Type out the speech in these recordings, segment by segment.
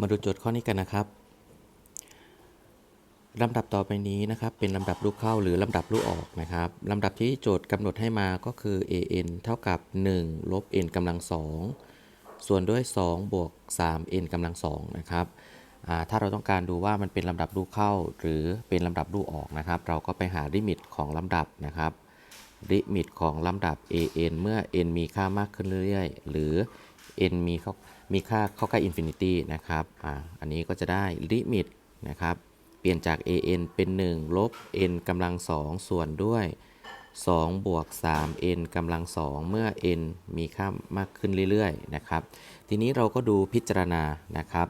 มาดูโจทย์ข้อนี้กันนะครับลำดับต่อไปนี้นะครับ เป็นลำดับลูกเข้าหรือลำดับลูกออกนะครับลำดับที่โจทย์กำหนดให้มาก็คือ an เท่ากับ 1 ลบ n กำลัง 2 ส่วนด้วย 2 บวก 3 n กำลัง 2 นะครับถ้าเราต้องการดูว่ามันเป็นลำดับลูกเข้า หรือเป็นลำดับลูกออกนะครับ เราก็ไปหาลิมิตของลำดับนะครับลิมิตของลำดับ an เมื่อ n มีค่ามากขึ้นเรื่อยๆ หรือ n มีเข้ามีค่าเข้าใกล้อินฟินิตี้นะครับอ่าอันนี้ก็จะได้ลิมิตนะครับ เปลี่ยนจาก an เป็น 1 ลบ n กำลัง 2 ส่วนด้วย 2 บวก 3n กำลัง 2 เมื่อ n มีค่ามากขึ้นเรื่อยๆนะครับ ทีนี้เราก็ดูพิจารณานะครับ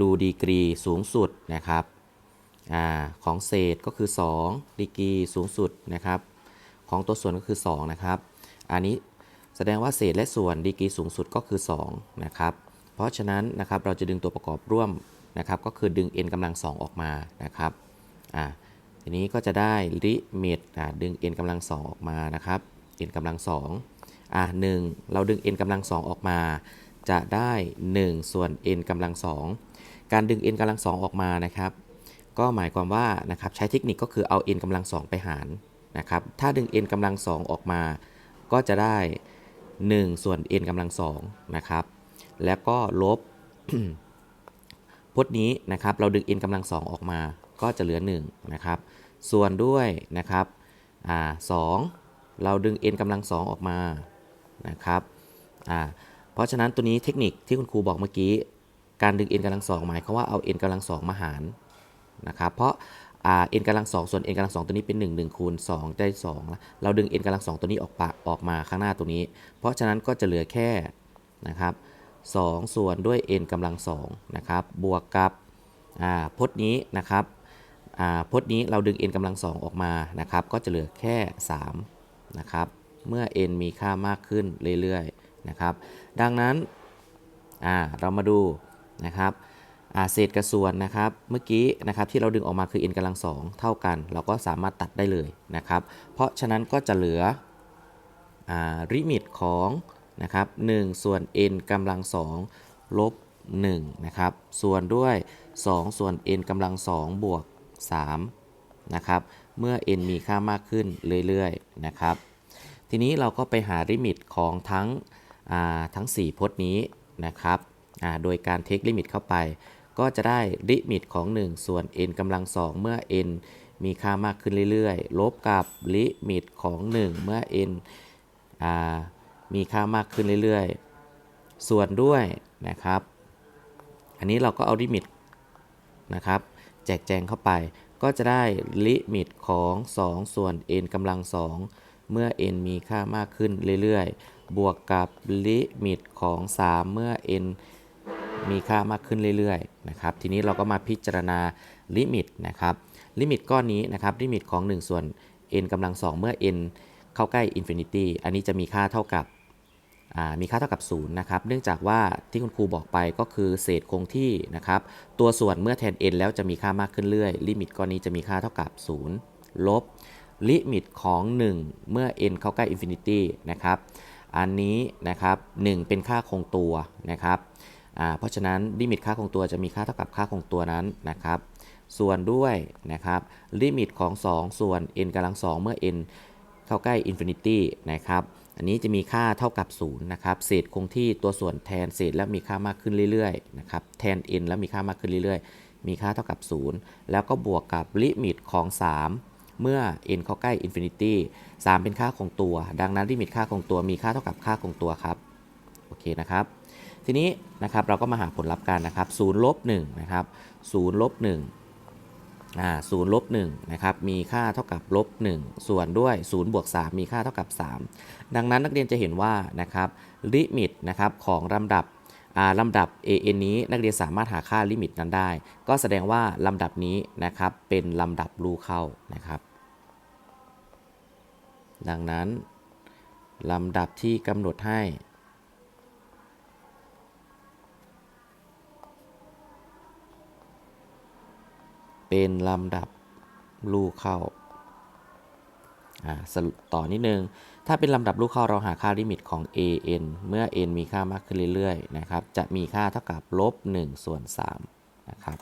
ดูดีกรีสูงสุดนะครับอของเศษก็คือ 2 ดีกรีสูงสุดนะครับ ของตัวส่วนก็คือ 2 นะครับ อันนี้ แสดงว่าเศษและส่วนดีกรีสูงสุดก็คือ2นะครับเพราะฉะนั้นนะครับเราจะดึงตัวประกอบร่วมนะครับก็คือดึง n กำลัง 2 ออกมานะครับอ่าทีนี้ก็จะได้ลิมิตอ่าดึง n กำลัง 2 ออกมานะครับ n กำลัง2อ่าหนึ่งเราดึง n กำลัง 2 ออกมา จะได้ 1 ส่วน n กำลัง 2 การดึง n กำลัง 2 ออกมานะครับ ก็หมายความว่านะครับใช้เทคนิคก็คือเอา n กำลัง 2 ไปหารนะครับถ้าดึง n กำลัง 2 ออกมา ก็จะได้ 1 ส่วน n กำลัง2นะครับ แล้วก็ลบพจน์นี้นะครับ เราดึง n กำลัง2ออกมาก็จะเหลือ1นะครับ ส่วนด้วยนะครับอ่า2เราดึง n กำลัง2ออกมานะครับเพราะฉะนั้นตัวนี้เทคนิคที่คุณครูบอกเมื่อกี้ การดึง n กำลัง2หมายความว่าเอา n กำลัง2มาหารนะครับ เพราะ n กำลัง2ส่วน n กำลัง2ตัวนี้เป็น 1 1คูณ2ได้2แล้วเราดึง n กำลัง2ตัวนี้ออกปะออกมาข้างหน้าตัวนี้ เพราะฉะนั้นก็จะเหลือแค่นะครับ2ส่วนด้วย n กำลัง2นะครับบวกกับอ่าพจน์นี้นะครับอ่าพจน์นี้เราดึง n กำลัง2ออกมานะครับก็จะเหลือแค่3นะครับเมื่อ n มีค่ามากขึ้นเรื่อยๆนะครับดังนั้นอ่าเรามาดูนะครับ เศษกับส่วนนะครับ เมื่อกี้นะครับที่เราดึงออกมาคือ n กำลัง2เท่ากัน เราก็สามารถตัดได้เลยนะครับ เพราะฉะนั้นก็จะเหลืออ่าลิมิตของนะครับ1ส่วน n กำลัง2ลบ1นะครับ ส่วนด้วย 2 ส่วน n กำลัง2บวก3นะครับ เมื่อ n มีค่ามากขึ้นเรื่อยๆนะครับ ทีนี้เราก็ไปหาลิมิตของทั้งทั้ง 4 พจน์นี้นะครับโดยการเทคลิมิตเข้าไป ก็จะได้ลิมิตของ 1 ส่วน n กำลัง2เมื่อ n มีค่ามากขึ้นเรื่อยๆ ลบกับลิมิตของ 1 เมื่อ n อมีค่ามากขึ้นเรื่อยๆ ส่วนด้วยนะครับ อันนี้เราก็เอาลิมิตนะครับ แจกแจงเข้าไป ก็จะได้ลิมิตของ 2 ส่วน n กำลัง2เมื่อ n มีค่ามากขึ้นเรื่อยๆ บวกกับลิมิตของ 3 เมื่อ n มีค่ามากขึ้นเรื่อยๆนะครับทีนี้เราก็มาพิจารณาลิมิตนะครับลิมิตก้อนนี้นะครับลิมิตของ 1 ส่วน n กำลัง 2 เมื่อ n เข้าใกล้อินฟินิตี้อันนี้จะมีค่าเท่ากับมีค่าเท่ากับ0นะครับเนื่องจากว่าที่คุณครูบอกไปก็คือเศษคงที่นะครับตัวส่วนเมื่อแทน n แล้วจะมีค่ามากขึ้นเรื่อยลิมิตก้อนนี้จะมีค่าเท่ากับ 0 ลบลิมิตของ 1 เมื่อ n เข้าใกล้อินฟินิตี้นะครับอันนี้นะครับ1เป็นค่าคงตัวนะครับ เพราะฉะนั้นลิมิตค่าคงตัวจะมีค่าเท่ากับค่าคงตัวนั้นนะครับ ส่วนด้วยนะครับลิมิตของ 2 ส่วน n กำลัง 2 เมื่อ n เข้าใกล้อินฟินิตี้นะครับ อันนี้จะมีค่าเท่ากับ 0 นะครับ เศษคงที่ตัวส่วนแทนเศษแล้วมีค่ามากขึ้นเรื่อยๆนะครับ แทน n แล้วมีค่ามากขึ้นเรื่อยๆ มีค่าเท่ากับ 0 แล้วก็บวกกับลิมิตของ 3 เมื่อ n เข้าใกล้อินฟินิตี้3เป็นค่าคงตัว ดังนั้นลิมิตค่าคงตัวมีค่าเท่ากับค่าคงตัวครับ โอเคนะครับ ทีนี้นะครับเราก็มาหาผลลัพธ์กันนะครับ0ลบ1นะครับ0ลบ1อ่า0ลบ1นะครับมีค่าเท่ากับลบ1ส่วนด้วย0บวก3มีค่าเท่ากับ 3 ดังนั้นนักเรียนจะเห็นว่านะครับลิมิตนะครับของลำดับอ่าลำดับ an นี้นักเรียนสามารถหาค่าลิมิตนั้นได้ ก็แสดงว่าลำดับนี้นะครับเป็นลำดับรูเข้านะครับ ดังนั้นลำดับที่กำหนดให้ เป็นลำดับลูกเข้าสรุปต่อนิดนึง ถ้าเป็นลำดับลูกเข้าเราหาค่าลิมิตของ an เมื่อ n มีค่ามากขึ้นเรื่อยๆนะครับ จะมีค่าเท่ากับลบ1ส่วน3นะครับ